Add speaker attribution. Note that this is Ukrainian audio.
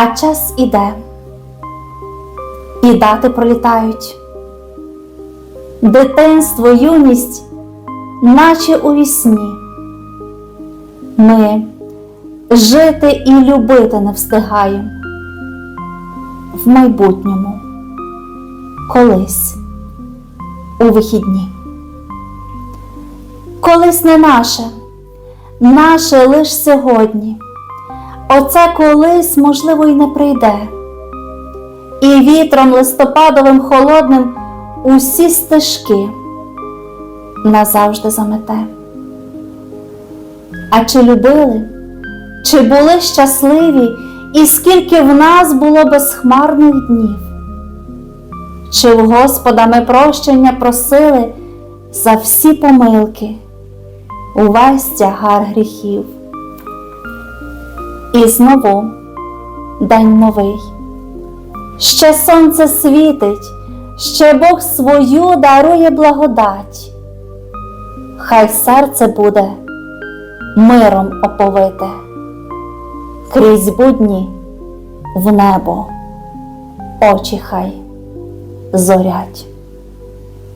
Speaker 1: А час іде, і дати пролітають. Дитинство, юність, наче у вісні. Ми жити і любити не встигаємо в майбутньому, колись у вихідні. Колись не наше, наше лиш сьогодні. Оце колись, можливо, й не прийде. І вітром листопадовим холодним усі стежки назавжди замете. А чи любили, чи були щасливі, і скільки в нас було безхмарних днів? Чи в Господа ми прощення просили за всі помилки, увесь тягар гріхів? І знову день новий. Ще сонце світить, ще Бог свою дарує благодать. Хай серце буде миром оповите, крізь будні в небо очі хай зорять.